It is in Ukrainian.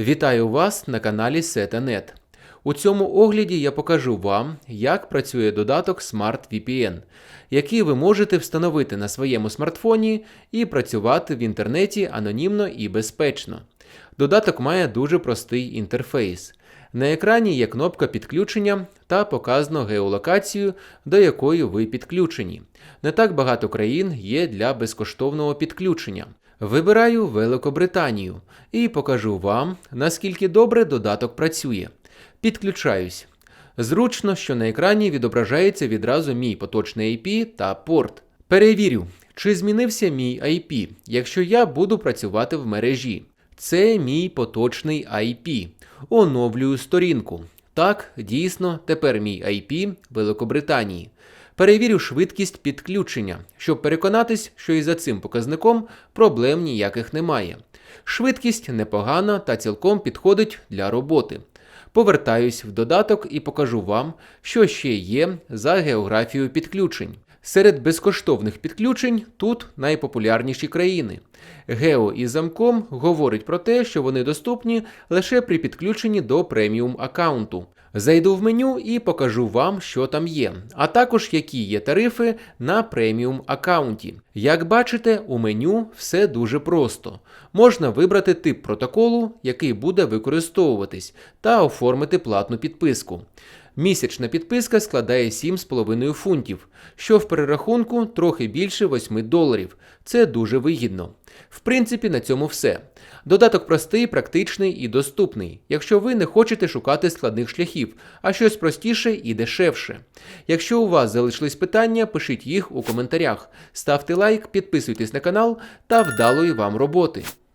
Вітаю вас на каналі Seta.net. У цьому огляді я покажу вам, як працює додаток Smart VPN, який ви можете встановити на своєму смартфоні і працювати в інтернеті анонімно і безпечно. Додаток має дуже простий інтерфейс. На екрані є кнопка підключення та показано геолокацію, до якої ви підключені. Не так багато країн є для безкоштовного підключення. Вибираю Великобританію і покажу вам, наскільки добре додаток працює. Підключаюсь. Зручно, що на екрані відображається відразу мій поточний IP та порт. Перевірю, чи змінився мій IP, якщо я буду працювати в мережі. Це мій поточний IP. Оновлюю сторінку. Так, дійсно, тепер мій IP Великобританії. Перевірю швидкість підключення, щоб переконатись, що і за цим показником проблем ніяких немає. Швидкість непогана та цілком підходить для роботи. Повертаюсь в додаток і покажу вам, що ще є за географією підключень. Серед безкоштовних підключень тут найпопулярніші країни. Гео із замком говорить про те, що вони доступні лише при підключенні до преміум аккаунту. Зайду в меню і покажу вам, що там є, а також які є тарифи на преміум аккаунті. Як бачите, у меню все дуже просто. Можна вибрати тип протоколу, який буде використовуватись, та оформити платну підписку. Місячна підписка складає 7,5 фунтів, що в перерахунку трохи більше 8 доларів. Це дуже вигідно. В принципі, на цьому все. Додаток простий, практичний і доступний, якщо ви не хочете шукати складних шляхів, а щось простіше і дешевше. Якщо у вас залишились питання, пишіть їх у коментарях, ставте лайк, підписуйтесь на канал та вдалої вам роботи.